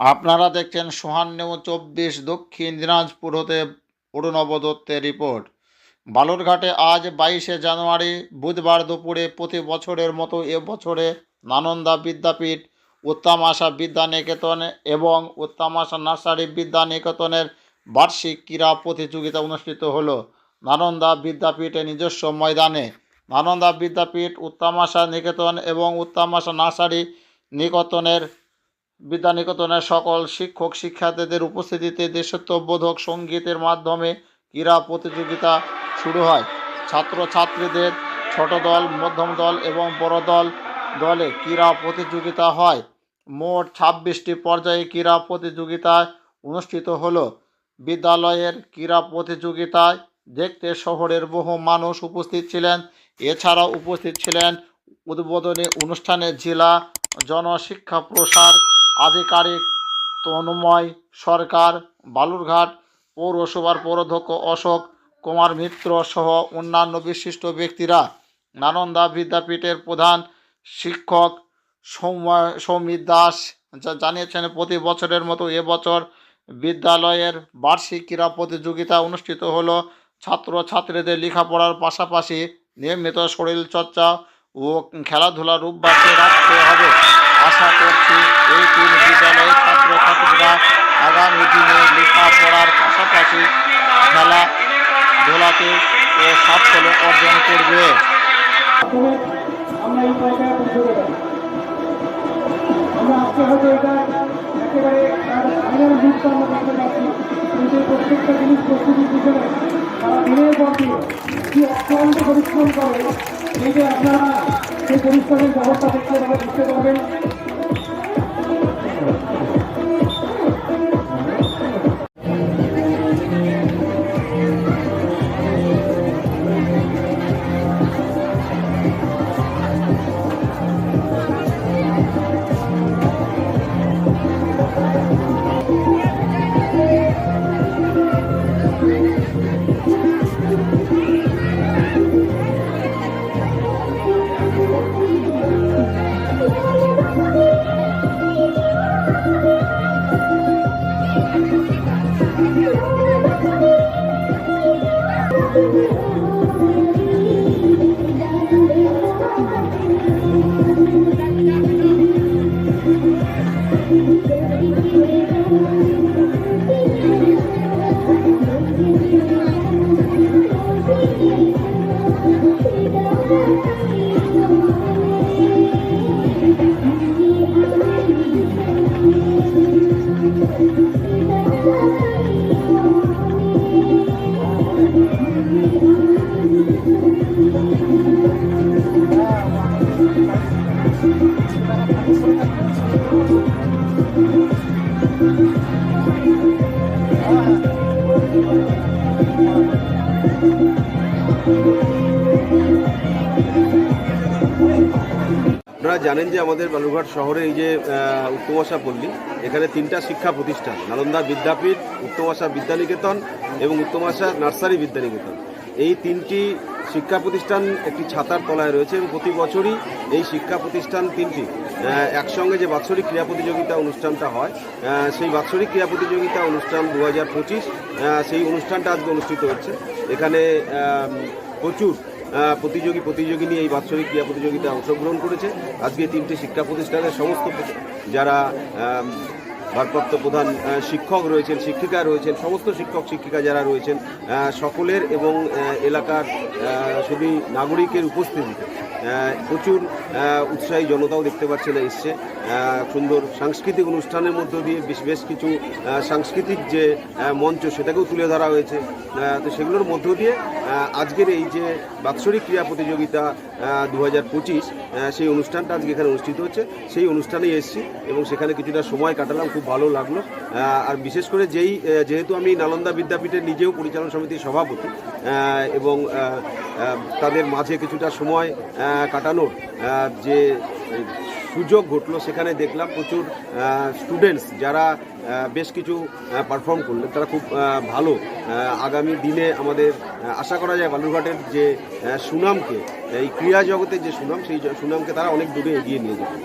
আপনারা দেখছেন সোহান্নেও চব্বিশ, দক্ষিণ দিনাজপুর হতে অরুণব দত্তের রিপোর্ট। বালুরঘাটে আজ বাইশে জানুয়ারি, বুধবার দুপুরে প্রতি বছরের মতো এবছরে নানন্দা বিদ্যাপীঠ উত্তম আশা বিদ্যা নিকেতন এবং উত্তম আশা নার্সারি বিদ্যা নিকেতনের বার্ষিক ক্রীড়া প্রতিযোগিতা অনুষ্ঠিত হলো নানন্দা বিদ্যাপীঠে নিজস্ব ময়দানে। নানন্দা বিদ্যাপীঠ উত্তম আশা নিকেতন এবং উত্তম আশা নার্সারি নিকেতনের বিদ্যানিকেতনের সকল শিক্ষক শিক্ষার্থীদের উপস্থিতিতে দেশত্ববোধক সঙ্গীতের মাধ্যমে ক্রীড়া প্রতিযোগিতা শুরু হয়। ছাত্র ছাত্রীদের ছোট দল, মধ্যম দল এবং বড় দল দলে ক্রীড়া প্রতিযোগিতা হয়। মোট ছাব্বিশটি পর্যায়ে ক্রীড়া প্রতিযোগিতা অনুষ্ঠিত হলো। বিদ্যালয়ের ক্রীড়া প্রতিযোগিতায় দেখতে শহরের বহু মানুষ উপস্থিত ছিলেন। এছাড়াও উপস্থিত ছিলেন উদ্বোধনী অনুষ্ঠানে জেলা জনশিক্ষা প্রসার আধিকারিক তন্ময় সরকার, বালুরঘাট পৌরসভার পৌরধ্যক্ষ অশোক কুমার মিত্র সহ অন্যান্য বিশিষ্ট ব্যক্তিরা নানন্দা বিদ্যাপীঠের প্রধান শিক্ষক সৌমিত দাস জানিয়েছেন, প্রতি বছরের মতো এবছর বিদ্যালয়ের বার্ষিক ক্রীড়া প্রতিযোগিতা অনুষ্ঠিত হলো। ছাত্র ছাত্রীদের লেখাপড়ার পাশাপাশি নিয়মিত শরীরচর্চা ও খেলাধুলার অভ্যাসে রাখতে হবে। আশা করছি এই তিন বিদ্যালয়ের ছাত্রছাত্রীরা আগামী দিনে লেখাপড়ার পাশাপাশি খেলাধুলাতে সাফল্য অর্জন করবে। আমরা এই আমরা প্রত্যেকটা জিনিস কি পরিশ্রম করে, এই যে আপনারা সেই পরিশ্রমের ব্যবস্থা দেখতে পারবেন। আপনারা জানেন যে আমাদের বালুরঘাট শহরে এই যে উত্তমাশা পল্লী, এখানে তিনটা শিক্ষা প্রতিষ্ঠান, নালন্দা বিদ্যাপীঠ উত্তমাশা বিদ্যানিকেতন এবং উত্তমাশা নার্সারি বিদ্যানিকেতন। এই তিনটি শিক্ষা প্রতিষ্ঠান একটি ছাতার তলায় রয়েছে এবং প্রতি বছরই এই শিক্ষা প্রতিষ্ঠান তিনটি একসঙ্গে যে বাৎসরিক ক্রীড়া প্রতিযোগিতা অনুষ্ঠানটা হয় সেই বাৎসরিক ক্রীড়া প্রতিযোগিতা অনুষ্ঠান দু হাজার পঁচিশ সেই অনুষ্ঠানটা আজকে অনুষ্ঠিত হচ্ছে। এখানে প্রচুর প্রতিযোগী প্রতিযোগিনী এই বাৎসরিক ক্রীড়া প্রতিযোগিতায় অংশগ্রহণ করেছে। আজকে তিনটি শিক্ষা প্রতিষ্ঠানের সমস্ত যারা ভারপ্রাপ্ত প্রধান শিক্ষক রয়েছেন, শিক্ষিকা রয়েছেন, সমস্ত শিক্ষক, শিক্ষিকা যারা রয়েছেন সকলের এবং এলাকার শুধু নাগরিকের উপস্থিতিতে প্রচুর উৎসাহী জনতাও দেখতে পাচ্ছেন এসছে। সুন্দর সাংস্কৃতিক অনুষ্ঠানের মধ্য দিয়ে বেশ বেশ কিছু সাংস্কৃতিক যে মঞ্চ সেটাকেও তুলে ধরা হয়েছে। তো সেগুলোর মধ্য দিয়ে আজকের এই যে বাৎসরিক ক্রীড়া প্রতিযোগিতা দু হাজার পঁচিশ সেই অনুষ্ঠানটা আজকে এখানে অনুষ্ঠিত হচ্ছে। সেই অনুষ্ঠানেই এসেছি এবং সেখানে কিছুটা সময় কাটালাম, খুব ভালো লাগল। আর বিশেষ করে যেই যেহেতু আমি নালন্দা বিদ্যাপীঠের নিজেও পরিচালনা সমিতির সভাপতি এবং তাদের মাঝে কিছুটা সময় কাটানোর যে সুযোগ ঘটলো, সেখানে দেখলাম প্রচুর স্টুডেন্টস যারা বেশ কিছু পারফর্ম করলেন। তারা খুব ভালো। আগামী দিনে আমাদের আশা করা যায় বালুরঘাটের যে সুনামকে, এই ক্রীড়া জগতের যে সুনাম, সেই সুনামকে তারা অনেক দূরে এগিয়ে নিয়ে যাবে।